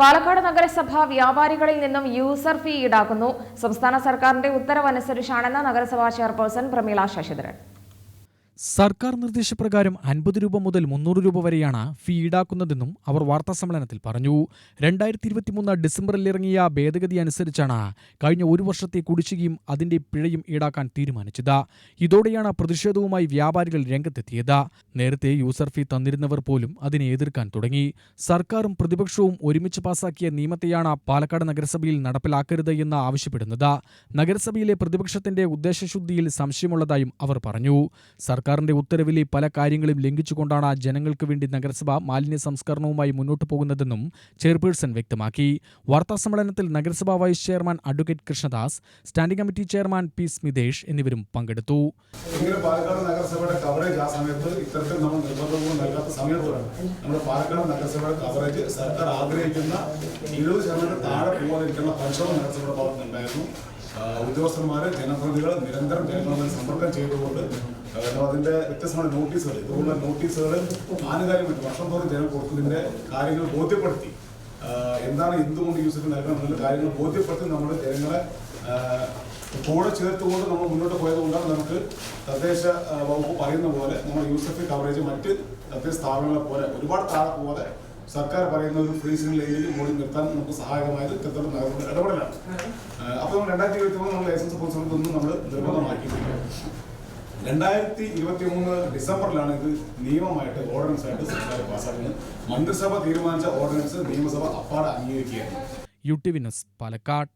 പാലക്കാട് നഗരസഭ വ്യാപാരികളിൽ നിന്നും യൂസർ ഫീ ഈടാക്കുന്നു. സംസ്ഥാന സർക്കാരിന്റെ ഉത്തരവനുസരിച്ചാണെന്ന് നഗരസഭാ ചെയർപേഴ്സൺ പ്രമീള ശശിധരൻ. സർക്കാർ നിർദ്ദേശപ്രകാരം അൻപത് രൂപ മുതൽ മുന്നൂറ് രൂപ വരെയാണ് ഫീ ഈടാക്കുന്നതെന്നും അവർ വാർത്താസമ്മേളനത്തിൽ പറഞ്ഞു. രണ്ടായിരത്തി ഇരുപത്തിമൂന്ന് ഡിസംബറിൽ ഇറങ്ങിയ ഭേദഗതി അനുസരിച്ചാണ് കഴിഞ്ഞ ഒരു വർഷത്തെ കുടിശ്ശികയും അതിന്റെ പിഴയും ഈടാക്കാൻ തീരുമാനിച്ചത്. ഇതോടെയാണ് പ്രതിഷേധവുമായി വ്യാപാരികൾ രംഗത്തെത്തിയത്. നേരത്തെ യൂസർ ഫീ തന്നിരുന്നവർ പോലും അതിനെ എതിർക്കാൻ തുടങ്ങി. സർക്കാരും പ്രതിപക്ഷവും ഒരുമിച്ച് പാസാക്കിയ നിയമത്തെയാണ് പാലക്കാട് നഗരസഭയിൽ നടപ്പിലാക്കരുത് എന്ന് ആവശ്യപ്പെടുന്നത്. നഗരസഭയിലെ പ്രതിപക്ഷത്തിന്റെ ഉദ്ദേശശുദ്ധിയിൽ സംശയമുള്ളതായും അവർ പറഞ്ഞു. സർക്കാരിന്റെ ഉത്തരവിലെ പല കാര്യങ്ങളും ലംഘിച്ചുകൊണ്ടാണ് ജനങ്ങൾക്ക് വേണ്ടി നഗരസഭ മാലിന്യ സംസ്കരണവുമായി മുന്നോട്ട് പോകുന്നതെന്നും ചെയർപേഴ്സൺ വ്യക്തമാക്കി. വാർത്താസമ്മേളനത്തിൽ നഗരസഭാ vice chairman advocate Krishnadas standing committee chairman P Smithesh എന്നിവരും പങ്കെടുത്തു. നഗരസഭയുടെ സമയത്ത് നിർബന്ധവും സമയത്താണ് നമ്മുടെ നഗരസഭയുടെ സർക്കാർ ആഗ്രഹിക്കുന്ന ഇരുപത് ശതമാനം താഴെ പോകാതിരിക്കുന്ന പരിശ്രമം നഗരസഭയുടെ ഭാഗത്തുനിന്നുണ്ടായിരുന്നു. ഉദ്യോഗസ്ഥന്മാര് ജനപ്രതിനിധികൾ നിരന്തരം ജനങ്ങളുമായി സമ്പർക്കം ചെയ്തുകൊണ്ട് അതിന്റെ വ്യത്യസ്തമായ നോട്ടീസുകൾ ഇതുപോലുള്ള നോട്ടീസുകൾ ആനുകാലികമായിട്ട് വർഷം തോറും ജനം കൊടുത്തതിന്റെ കാര്യങ്ങൾ ബോധ്യപ്പെടുത്തി. എന്താണ് എന്തുകൊണ്ട് യൂസർക്ക് നൽകണം എന്നുള്ള കാര്യങ്ങൾ ബോധ്യപ്പെടുത്തി നമ്മൾ ജനങ്ങളെ കൂടെ ചേർത്തുകൊണ്ട് നമ്മൾ മുന്നോട്ട് പോയത് കൊണ്ടാണ് നമുക്ക് തദ്ദേശ വകുപ്പ് പറയുന്ന പോലെ നമ്മൾ യൂസഫ് കവറേജ് മറ്റ് തദ്ദേശ സ്ഥാപനങ്ങളെ പോലെ ഒരുപാട് താഴെ പോലെ സർക്കാർ പറയുന്ന ഒരു ഫ്രീ ലൈനിൽ ഏരിയയിൽ കൂടി നിർത്താൻ നമുക്ക് സഹായകമായത് ഇത്തരത്തിലുള്ള നഗരത്തിന്റെ ഇടപെടലാണ്. അപ്പോൾ നമ്മൾ രണ്ടായിരത്തി ഇരുപത്തി മൂന്ന് നമ്മൾ ലൈസൻസ് പുറത്തുനിന്നും നമ്മൾ നിർബന്ധമാക്കിയിട്ടില്ല. രണ്ടായിരത്തി ഇരുപത്തി മൂന്ന് ഡിസംബറിലാണ് ഇത് നിയമമായിട്ട് ഓർഡിനൻസ് ആയിട്ട് സർക്കാർ പാസ്സാക്കുന്നത് മന്ത്രിസഭ തീരുമാനിച്ച ഓർഡിനൻസ് നിയമസഭ അപ്പാടെ അംഗീകരിക്കുകയാണ്. U T Palakkad.